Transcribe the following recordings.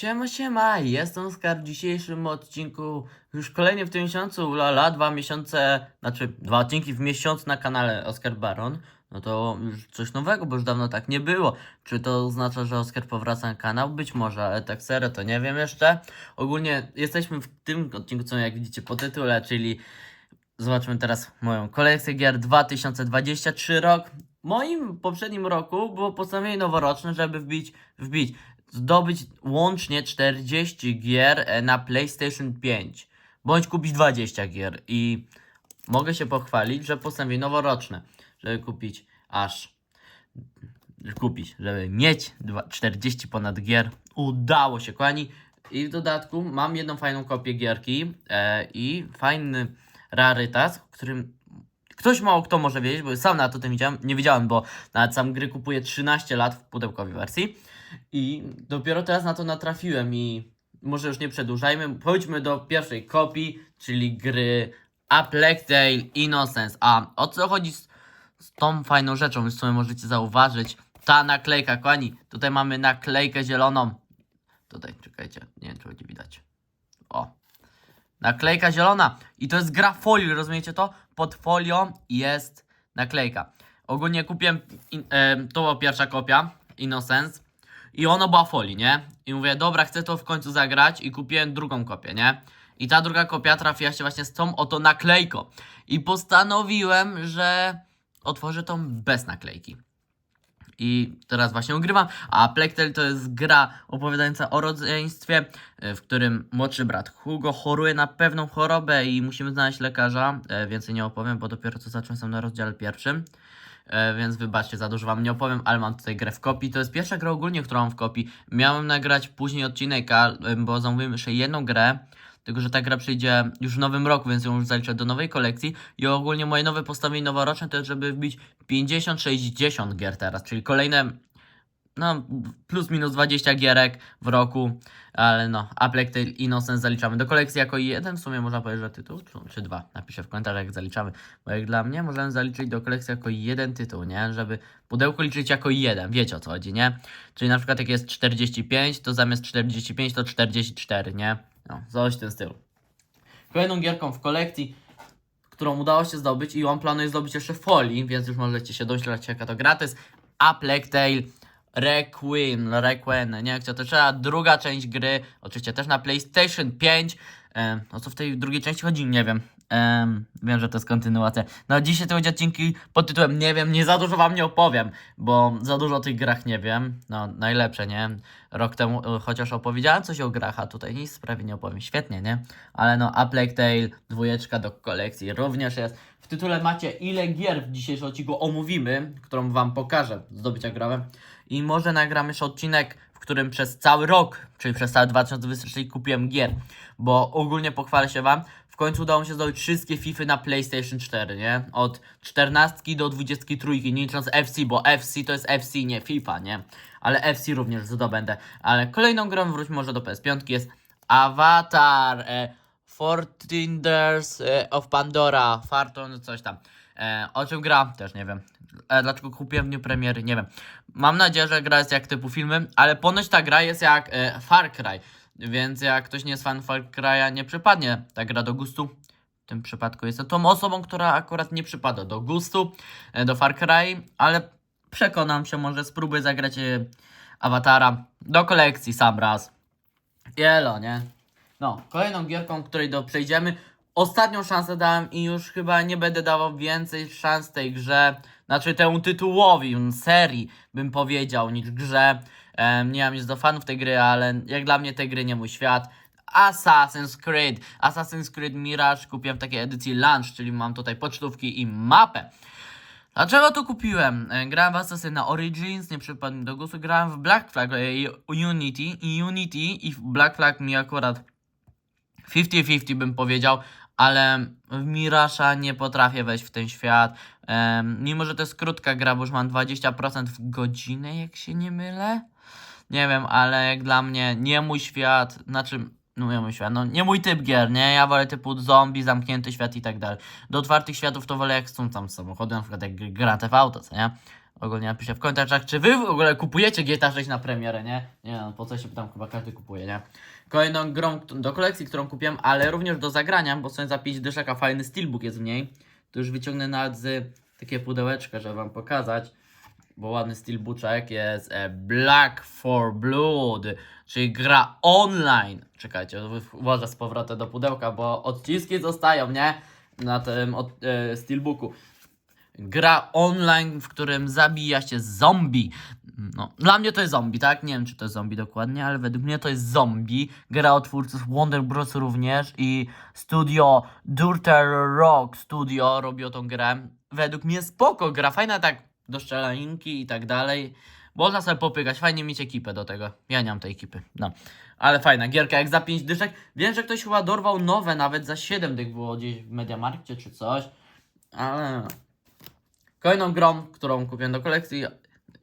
Siema, siema, jestem Oskar w dzisiejszym odcinku, już kolejnie w tym miesiącu, lala, dwa miesiące, znaczy dwa odcinki w miesiącu na kanale Oskar Baron, no to już coś nowego, bo już dawno tak nie było. Czy to oznacza, że Oskar powraca na kanał? Być może, ale tak serio to nie wiem jeszcze. Ogólnie jesteśmy w tym odcinku, co jak widzicie po tytule, czyli zobaczmy teraz moją kolekcję gier 2023 rok. Moim poprzednim roku było postanowienie noworoczne, żeby wbić, wbić zdobyć łącznie 40 gier e, na PlayStation 5, bądź kupić 20 gier i mogę się pochwalić, że postanowienie noworoczne, żeby kupić aż kupić, żeby mieć dwa- 40 ponad gier. Udało się, kochani. I w dodatku mam jedną fajną kopię gierki e, i fajny rarytas, którym ktoś mało kto może wiedzieć, bo sam na to tym widziałem, nie wiedziałem, bo nawet sam gry kupuję 13 lat w pudełkowej wersji. I dopiero teraz na to natrafiłem i może już nie przedłużajmy. Pójdźmy do pierwszej kopii, czyli gry A Plague Tale Innocence. A o co chodzi z, z tą fajną rzeczą, już sobie możecie zauważyć. Ta naklejka, kochani, tutaj mamy naklejkę zieloną. Tutaj, czekajcie, nie wiem czy będzie widać. O. Naklejka zielona. I to jest gra folii, rozumiecie to? Pod folią jest naklejka. Ogólnie kupiłem, in, e, to była pierwsza kopia, Innocence. I ono była folii, nie? I mówię, dobra, chcę to w końcu zagrać i kupiłem drugą kopię, nie? I ta druga kopia trafiła się właśnie z tą oto naklejką. I postanowiłem, że otworzę tą bez naklejki. I teraz właśnie ugrywam. A Tale to jest gra opowiadająca o rodzeństwie, e, w którym młodszy brat Hugo choruje na pewną chorobę i musimy znaleźć lekarza. E, Więcej nie opowiem, bo dopiero co zacząłem sam na rozdziale pierwszym. E, więc wybaczcie, za dużo wam nie opowiem, ale mam tutaj grę w kopii. To jest pierwsza gra ogólnie, którą mam w kopii. Miałem nagrać później odcinek, e, bo zamówiłem jeszcze jedną grę. Tylko, że ta gra przyjdzie już w nowym roku, więc ją już zaliczę do nowej kolekcji. I ogólnie moje nowe postawienie noworoczne to jest, żeby wbić 50-60 gier teraz, czyli kolejne no, plus minus 20 gierek w roku, ale no, A Plague Tale Innocence zaliczamy do kolekcji jako jeden, w sumie można powiedzieć, że tytuł, czy, czy dwa, napiszę w komentarzach jak zaliczamy, bo jak dla mnie możemy zaliczyć do kolekcji jako jeden tytuł, nie, żeby pudełko liczyć jako jeden, wiecie o co chodzi, nie, czyli na przykład jak jest 45, to zamiast 45 to 44, nie, no, coś w tym stylu. Kolejną gierką w kolekcji którą udało się zdobyć i on planuje zdobyć jeszcze folii, więc już możecie się domyślać jaka to gra, to jest A Plague Tale Requiem, Requiem, nie jak to trzeba, druga część gry, oczywiście też na PlayStation 5, e, o co w tej drugiej części chodzi, nie wiem, Em, wiem, że to jest kontynuacja. No dzisiaj to będzie odcinki pod tytułem nie wiem, nie za dużo wam nie opowiem, bo za dużo o tych grach nie wiem, no najlepsze, nie? Rok temu e, chociaż opowiedziałem coś o grach, a tutaj nic prawie nie opowiem, świetnie, nie? Ale no, A Plague Tale, dwójeczka do kolekcji również jest. W tytule macie ile gier w dzisiejszym odcinku omówimy, którą wam pokażę, zdobycia grałem. I może nagramy jeszcze odcinek, w którym przez cały rok, czyli przez cały 2023 kupiłem gier. Bo ogólnie pochwalę się wam, w końcu udało mi się zdobyć wszystkie FIFA na PlayStation 4, nie? Od 14 do 23, nie licząc FC, bo FC to jest FC, nie FIFA, nie? Ale FC również zdobędę. Ale kolejną grą, wróćmy może do PS5, jest Avatar e, Fourteen Days e, of Pandora, Farton, coś tam. E, o czym gra? Też nie wiem. E, dlaczego kupiłem w dniu premiery? Nie wiem. Mam nadzieję, że gra jest jak typu filmy, ale ponoć ta gra jest jak e, Far Cry. Więc jak ktoś nie jest fan Far Cry'a, nie przypadnie ta gra do gustu. W tym przypadku jestem tą osobą, która akurat nie przypada do gustu, e, do Far Cry, ale przekonam się, może spróbuję zagrać e, Awatara do kolekcji sam raz. Jelo, nie? No, kolejną gierką, której do przejdziemy. Ostatnią szansę dałem i już chyba nie będę dawał więcej szans tej grze. Znaczy temu tytułowi, serii bym powiedział, niż grze. Nie mam nic do fanów tej gry, ale jak dla mnie tej gry nie mój świat. Assassin's Creed. Assassin's Creed Mirage kupiłem w takiej edycji Launch, czyli mam tutaj pocztówki i mapę. Dlaczego to kupiłem? E, Grałem w Assassina Origins, nie przypadł mi do gustu. Grałem w Black Flag e, Unity i Unity i Black Flag mi akurat 50-50 bym powiedział, ale w Mirasza nie potrafię wejść w ten świat. Mimo, że to jest krótka gra, bo już mam 20% w godzinę, jak się nie mylę. Nie wiem, ale jak dla mnie nie mój świat, znaczy, no mój świat, no nie mój typ gier, nie? Ja wolę typu zombie, zamknięty świat i tak dalej. Do otwartych światów to wolę jak strzącam samochody, na przykład jak Grand Theft Auto, nie? Ogólnie napiszę w komentarzach, czy wy w ogóle kupujecie GTA 6 na premierę, nie? Nie no, po co się pytam, chyba każdy kupuje, nie? Kolejną grą do kolekcji, którą kupiłem, ale również do zagrania, bo sobie za 5 dyszek, a fajny steelbook jest w niej. To już wyciągnę nawet z takie pudełeczko, żeby wam pokazać. Bo ładny steelbooczek jest e, Black for Blood, czyli gra online. Czekajcie, włożę z powrotem do pudełka, bo odciski zostają, nie? Na tym od, e, steelbooku. Gra online, w którym zabija się zombie. No, dla mnie to jest zombie, tak? Nie wiem, czy to jest zombie dokładnie, ale według mnie to jest zombie. Gra od twórców Wonder Bros. również i studio Dirter Rock Studio robiło tą grę. Według mnie spoko gra, fajna tak do szczelaninki i tak dalej. Można sobie popykać, fajnie mieć ekipę do tego. Ja nie mam tej ekipy, no. Ale fajna gierka, jak za 5 dyszek. Wiem, że ktoś chyba dorwał nowe, nawet za 7 dych było gdzieś w Mediamarkcie czy coś. Ale Kolejną grą, którą kupiłem do kolekcji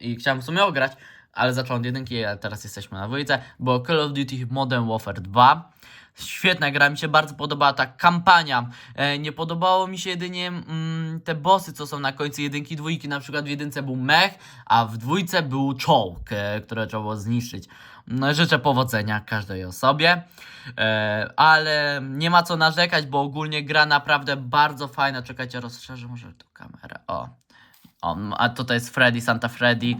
i chciałem w sumie ograć, ale zacząłem od jedynki, a teraz jesteśmy na dwójce, bo Call of Duty Modern Warfare 2. Świetna gra, mi się bardzo podobała ta kampania. E, nie podobało mi się jedynie mm, te bossy, co są na końcu jedynki, dwójki. Na przykład w jedynce był mech, a w dwójce był czołg, e, które trzeba było zniszczyć. No, życzę powodzenia każdej osobie, e, ale nie ma co narzekać, bo ogólnie gra naprawdę bardzo fajna. Czekajcie, rozszerzę może tu kamerę. O, o, m, a tutaj jest Freddy, Santa Freddy,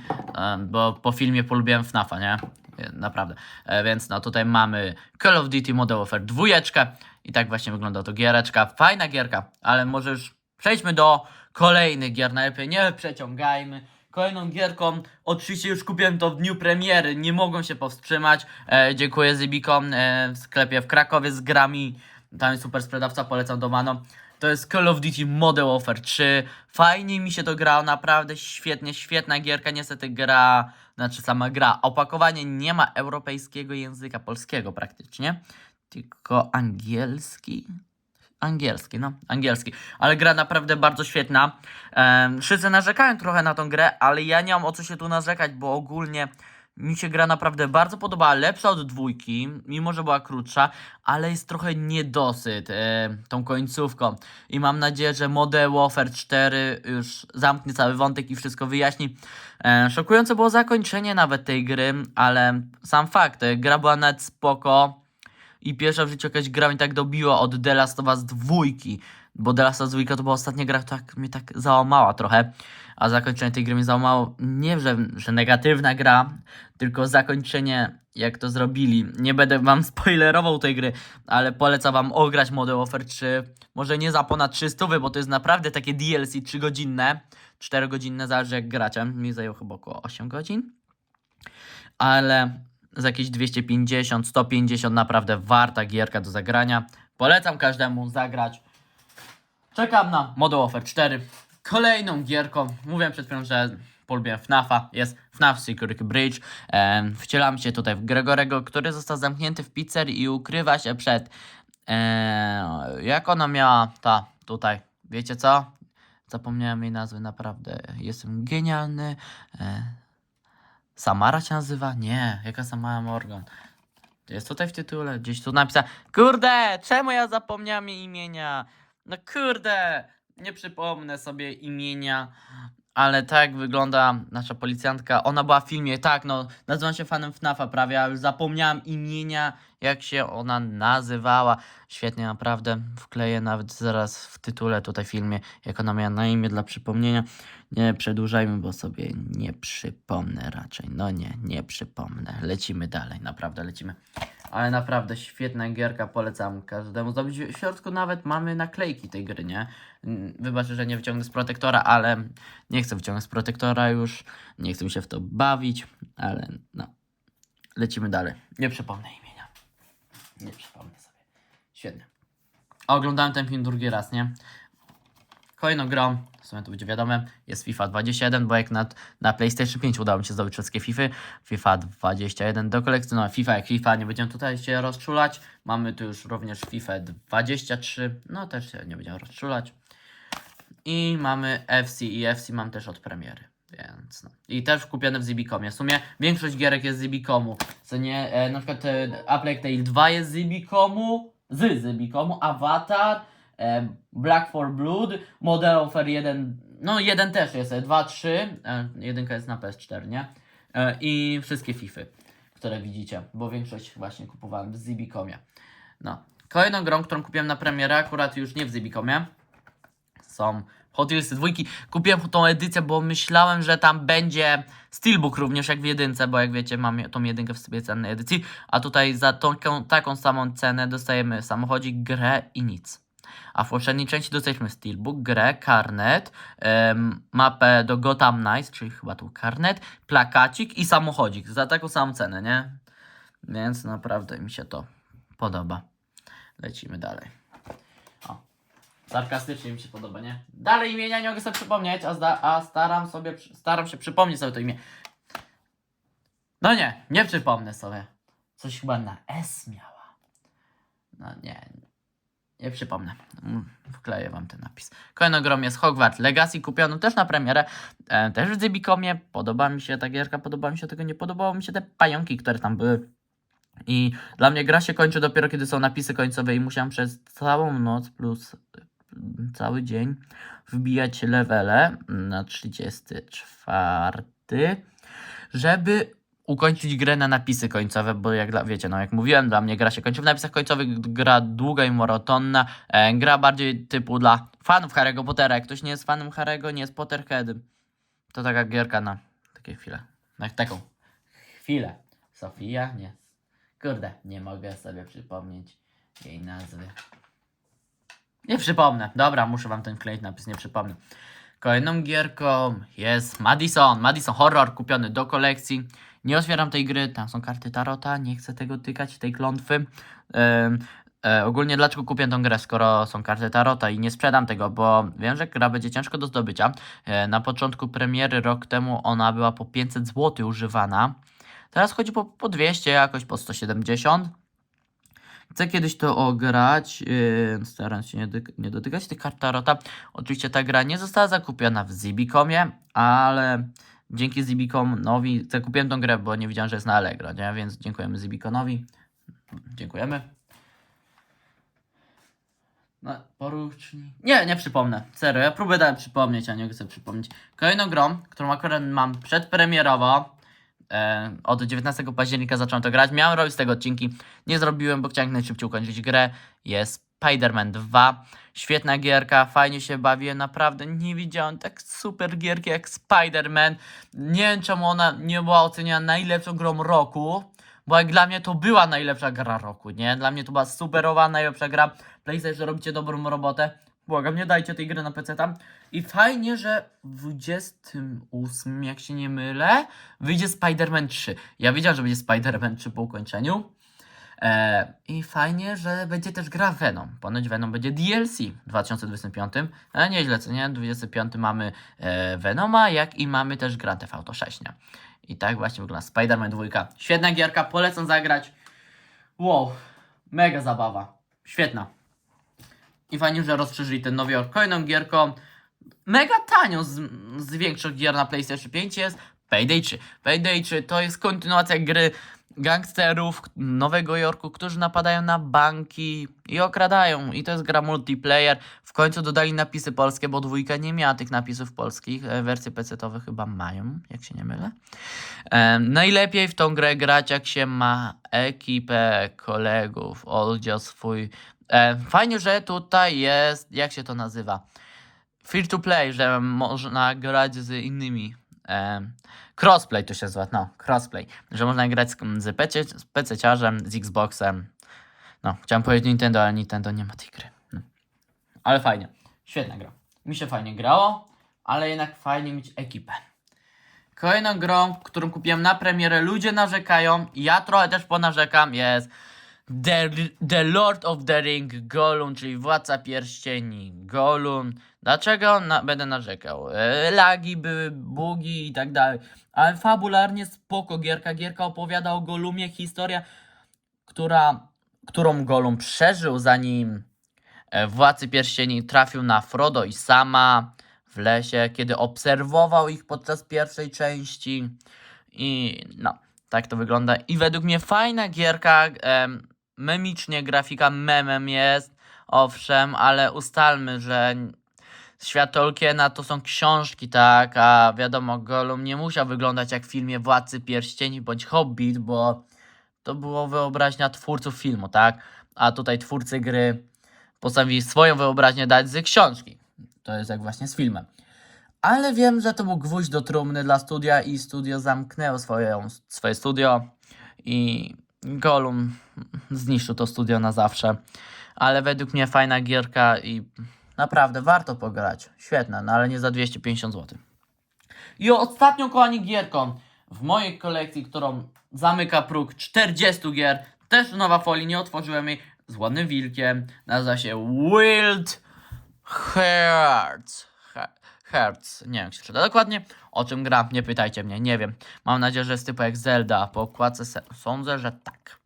bo po filmie polubiłem FNAFa, nie? E, Naprawdę. E, Więc no tutaj mamy Call of Duty Modern Warfare 2 i tak właśnie wygląda to giereczka. Fajna gierka, ale może już przejdźmy do kolejnych gier. Najlepiej nie przeciągajmy. Kolejną gierką, oczywiście już kupiłem to w dniu premiery, nie mogą się powstrzymać. E, dziękuję Zybikom e, w sklepie w Krakowie z grami. Tam jest super sprzedawca, polecam do Mano. To jest Call of Duty Modern Warfare 3. Fajnie mi się to grało, naprawdę świetnie, świetna gierka. Niestety gra, znaczy sama gra, opakowanie nie ma europejskiego języka polskiego praktycznie, tylko angielski. Angielski, no, angielski. Ale gra naprawdę bardzo świetna. Em, wszyscy narzekają trochę na tą grę, ale ja nie mam o co się tu narzekać, bo ogólnie mi się gra naprawdę bardzo podobała. Lepsza od dwójki, mimo że była krótsza, ale jest trochę niedosyt e, tą końcówką. I mam nadzieję, że Modern Warfare 4 już zamknie cały wątek i wszystko wyjaśni. E, szokujące było zakończenie nawet tej gry, ale sam fakt, e, gra była nawet spoko. I pierwsza w życiu jakaś gra mi tak dobiła od The Last of Us 2. Bo The Last of Us 2 to była ostatnia gra, która tak, mnie tak załamała trochę. A zakończenie tej gry mnie załamało. Nie, że, że negatywna gra, tylko zakończenie, jak to zrobili. Nie będę wam spoilerował tej gry, ale polecam wam ograć Modern Warfare 3. Może nie za ponad 300, bo to jest naprawdę takie DLC 3-godzinne. 4-godzinne, zależy jak gracie. Mi zajęło chyba około 8 godzin. Ale za jakieś 250, 150 naprawdę warta gierka do zagrania. Polecam każdemu zagrać. Czekam na Modern Warfare 4. Kolejną gierką, mówiłem przed chwilą, że polubiłem FNAFa, jest FNAF Security Bridge. Wcielam się tutaj w Gregorego, który został zamknięty w pizzerii i ukrywa się przed... jak ona miała ta tutaj, wiecie co? Zapomniałem jej nazwy, naprawdę. Jestem genialny. Samara się nazywa? Nie, jaka Samara Morgan? Jest tutaj w tytule, gdzieś tu napisane. Kurde, czemu ja zapomniałem imienia? No kurde, nie przypomnę sobie imienia, ale tak wygląda nasza policjantka. Ona była w filmie, tak, no, nazywam się fanem FNAFa prawie, a już zapomniałem imienia, jak się ona nazywała. Świetnie, naprawdę. Wkleję nawet zaraz w tytule tutaj filmie, jak ona miała na imię dla przypomnienia. Nie przedłużajmy, bo sobie nie przypomnę raczej. No nie, nie przypomnę. Lecimy dalej, naprawdę lecimy. Ale naprawdę świetna gierka, polecam każdemu zrobić. W środku nawet mamy naklejki tej gry, nie? Wybaczę, że nie wyciągnę z protektora, ale nie chcę wyciągnąć z protektora już. Nie chcę się w to bawić, ale no. Lecimy dalej. Nie przypomnę imienia. Nie przypomnę sobie. Świetnie. Oglądałem ten film drugi raz, nie? Kolejną grą, sumie to będzie wiadome, jest FIFA 21, bo jak na, na PlayStation 5 udało mi się zdobyć wszystkie FIFA, FIFA 21 do kolekcji, no FIFA jak FIFA, nie będziemy tutaj się rozczulać, mamy tu już również FIFA 23, no też się nie będziemy rozczulać. I mamy FC i FC mam też od premiery, więc no. I też kupione w Zibicomie, w sumie większość gierek jest z Zibicomu, co nie, e, na przykład e, A Plague Tale 2 jest z Zibicomu, z Zibicomu, Avatar, Black for Blood, Modern Warfare 1 no jeden też jest, e, dwa, trzy, e, jedynka jest na PS4, nie? E, I wszystkie Fify, które widzicie, bo większość właśnie kupowałem w Zibicomie. No. Kolejną grą, którą kupiłem na premierę, akurat już nie w Zibicomie, są Hot Wheels dwójki. Kupiłem tą edycję, bo myślałem, że tam będzie Steelbook również jak w jedynce, bo jak wiecie mam tą jedynkę w sobie cennej edycji, a tutaj za taką, taką samą cenę dostajemy samochodzik, grę i nic. A w poprzedniej części dostaliśmy Steelbook, grę, karnet, mapę do Gotham Knights, czyli chyba tu karnet, plakacik i samochodzik za taką samą cenę, nie? Więc naprawdę mi się to podoba. Lecimy dalej. O. Sarkastycznie mi się podoba, nie? Dalej imienia nie mogę sobie przypomnieć, a, a staram sobie, staram się przypomnieć sobie to imię. No nie, nie przypomnę sobie. Coś chyba na S miała. No nie, nie przypomnę. Mm, Wkleję wam ten napis. Kolejną jest Hogwarts Legacy, kupioną też na premierę, e, też w Zybicomie. Podoba mi się ta gierka, podoba mi się tego, nie podobało mi się te pająki, które tam były. I dla mnie gra się kończy dopiero, kiedy są napisy końcowe i musiałem przez całą noc plus mm, cały dzień wbijać levele na 34, żeby ukończyć grę na napisy końcowe, bo jak wiecie, no jak mówiłem, dla mnie gra się kończy w napisach końcowych, gra długa i monotonna, e, gra bardziej typu dla fanów Harry'ego Pottera. Jak ktoś nie jest fanem Harry'ego, nie jest Potterheadem, to taka gierka na takie chwile, na taką chwilę. Sofia? Nie. Kurde, nie mogę sobie przypomnieć jej nazwy. Nie przypomnę. Dobra, muszę wam ten wkleić napis, nie przypomnę. Kolejną gierką jest Madison. Madison Horror kupiony do kolekcji. Nie otwieram tej gry, tam są karty Tarota, nie chcę tego tykać, tej klątwy. E, ogólnie dlaczego kupię tą grę, skoro są karty Tarota i nie sprzedam tego, bo wiem, że gra będzie ciężko do zdobycia. E, na początku premiery rok temu ona była po 500 zł używana. Teraz chodzi po, po 200, jakoś po 170. Chcę kiedyś to ograć, yy, się nie, nie dotykać tych kart Tarota. Oczywiście ta gra nie została zakupiona w Zibicomie, ale dzięki Zibiconowi zakupiłem tą grę, bo nie widziałem, że jest na Allegro, nie? więc dziękujemy Zibiconowi. Dziękujemy. No, porucznik. Nie, nie przypomnę. Serio, ja próbuję dałem przypomnieć, a nie chcę przypomnieć. Kolejną grą, którą akurat mam przedpremierowo, e, od 19 października zacząłem to grać. Miałem robić z tego odcinki, nie zrobiłem, bo chciałem najszybciej ukończyć grę. Jest Spider-Man 2. Świetna gierka, fajnie się bawiłem, naprawdę nie widziałem tak super gierki jak Spider-Man. Nie wiem czemu ona nie była oceniana najlepszą grą roku, bo jak dla mnie to była najlepsza gra roku, nie? Dla mnie to była superowa, najlepsza gra. PlayStation robicie dobrą robotę. Błagam, nie dajcie tej gry na PC tam. I fajnie, że w 28, jak się nie mylę, wyjdzie Spider-Man 3. Ja wiedziałem, że będzie Spider-Man 3 po ukończeniu. E, I fajnie, że będzie też gra Venom. Ponoć Venom będzie DLC w 2025. E, nieźle, co nie? 25 mamy e, Venoma, jak i mamy też Grand Theft Auto 6, nie? I tak właśnie wygląda Spider-Man 2. Świetna gierka, polecam zagrać. Wow, mega zabawa. Świetna. I fajnie, że rozszerzyli ten Nowy Jork kolejną gierką. Mega tanio z, z większych gier na PlayStation 5 jest Payday 3. Payday 3 to jest kontynuacja gry gangsterów Nowego Jorku, którzy napadają na banki i okradają. I to jest gra multiplayer. W końcu dodali napisy polskie, bo dwójka nie miała tych napisów polskich. E, Wersje PC-owe chyba mają, jak się nie mylę. E, najlepiej w tą grę grać, jak się ma ekipę kolegów, oddział swój. E, fajnie, że tutaj jest, jak się to nazywa? Free to play, że można grać z innymi. E, crossplay to się nazywa, no, crossplay. Że można grać z, z, PC, z PC-ciarzem, z Xboxem. No, chciałem powiedzieć Nintendo, ale Nintendo nie ma tej gry. No. Ale fajnie. Świetna gra. Mi się fajnie grało, ale jednak fajnie mieć ekipę. Kolejną grą, którą kupiłem na premierę, ludzie narzekają, ja trochę też ponarzekam, jest The, the Lord of the Ring Gollum, czyli Władca Pierścieni Gollum. Dlaczego na, będę narzekał? E, lagi były, bugi i tak dalej. Ale fabularnie spoko gierka. Gierka opowiada o Gollumie, historia, która, którą Gollum przeżył zanim e, Władcy Pierścieni trafił na Frodo i Sama w lesie, kiedy obserwował ich podczas pierwszej części. I no, tak to wygląda. I według mnie fajna gierka. Memicznie grafika memem jest, owszem, ale ustalmy, że Światolkiena to są książki, tak, a wiadomo, Gollum nie musiał wyglądać jak w filmie Władcy Pierścieni bądź Hobbit, bo to było wyobraźnia twórców filmu, tak, a tutaj twórcy gry postanowili swoją wyobraźnię dać z książki. To jest jak właśnie z filmem. Ale wiem, że to był gwóźdź do trumny dla studia i studio zamknęło swoje, swoje studio i Gollum zniszczył to studio na zawsze. Ale według mnie fajna gierka i naprawdę warto pograć. Świetna, no ale nie za 250 zł. I ostatnią kochani gierką w mojej kolekcji, którą zamyka próg 40 gier, też nowa folia, nie otworzyłem jej, z ładnym wilkiem, nazywa się Wild Hearts. He- Hearts, nie wiem jak się czyta dokładnie, o czym gra, nie pytajcie mnie, nie wiem. Mam nadzieję, że jest typu jak Zelda, po okładce sądzę, że tak.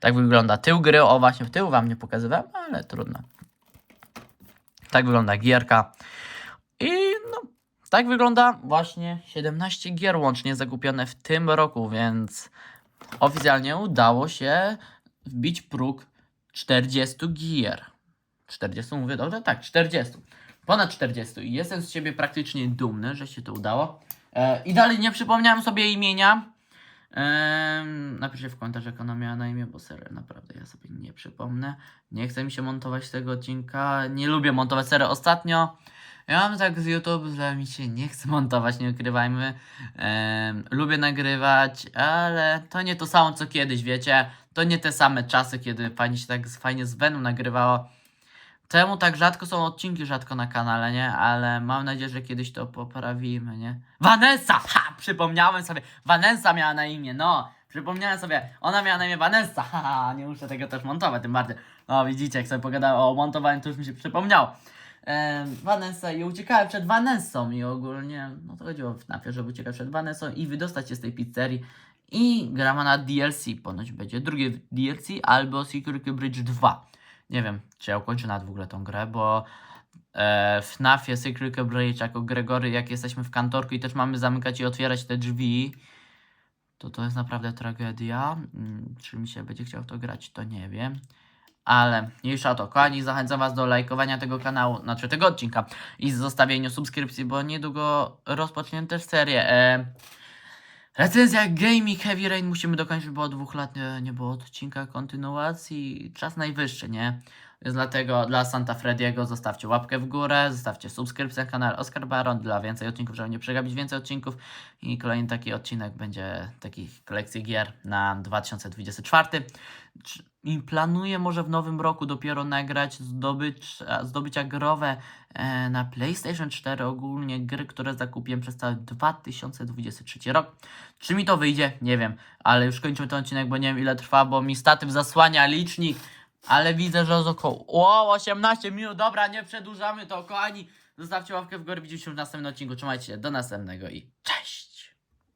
Tak wygląda tył gry, o właśnie w tył wam nie pokazywałem, ale trudno. Tak wygląda gierka. I no, tak wygląda właśnie 17 gier łącznie zakupione w tym roku, więc oficjalnie udało się wbić próg 40 gier. 40 mówię dobrze? Tak, 40. Ponad 40. I jestem z siebie praktycznie dumny, że się to udało. E, I dalej nie przypomniałem sobie imienia. Ehm, napiszcie w komentarzach, jak ona miała na imię, bo serio, naprawdę ja sobie nie przypomnę. Nie chce mi się montować tego odcinka. Nie lubię montować serio. Ostatnio ja mam tak z YouTube, że mi się nie chce montować, nie ukrywajmy. Em, lubię nagrywać, ale to nie to samo co kiedyś, wiecie. To nie te same czasy, kiedy fajnie się tak fajnie z Venom nagrywało. Temu tak rzadko są odcinki rzadko na kanale, nie? Ale mam nadzieję, że kiedyś to poprawimy, nie? Vanessa! Ha! Przypomniałem sobie. Vanessa miała na imię, no. Przypomniałem sobie. Ona miała na imię Vanessa. Haha, nie muszę tego też montować, tym bardziej. No widzicie, jak sobie pogadałem o montowaniu, to już mi się przypomniało. Em, Vanessa i uciekałem przed Vanessą i ogólnie, no to chodziło w FNAFie, żeby uciekać przed Vanessą i wydostać się z tej pizzerii. I grama na DLC, ponoć będzie drugie DLC albo Security Bridge 2. Nie wiem, czy ja ukończę nawet w ogóle tą grę, bo e, w FNAFie Secret Bridge jako Gregory, jak jesteśmy w kantorku i też mamy zamykać i otwierać te drzwi, to to jest naprawdę tragedia. Mm, Czy mi się będzie chciał to grać, to nie wiem. Ale mniejsza to, kochani, zachęcam Was do lajkowania tego kanału, znaczy tego odcinka i zostawienia subskrypcji, bo niedługo rozpoczniemy też serię. E, recenzja Gaming Heavy Rain musimy dokończyć, bo od dwóch lat nie, nie było odcinka kontynuacji. Czas najwyższy, nie? Więc dlatego dla Santa Frediego zostawcie łapkę w górę, zostawcie subskrypcję na kanał Oscar Baron dla więcej odcinków, żeby nie przegapić więcej odcinków. I kolejny taki odcinek będzie takich kolekcji gier na 2024. Czy- I planuję może w nowym roku dopiero nagrać zdobycz, zdobycia growe e, na PlayStation 4 ogólnie gry, które zakupiłem przez cały 2023 rok. Czy mi to wyjdzie? Nie wiem, ale już kończymy ten odcinek, bo nie wiem ile trwa, bo mi statyw zasłania licznik. Ale widzę, że jest około o, 18 minut. Dobra, nie przedłużamy to, kochani. Zostawcie łapkę w górę, widzimy się w następnym odcinku. Trzymajcie się, do następnego i cześć!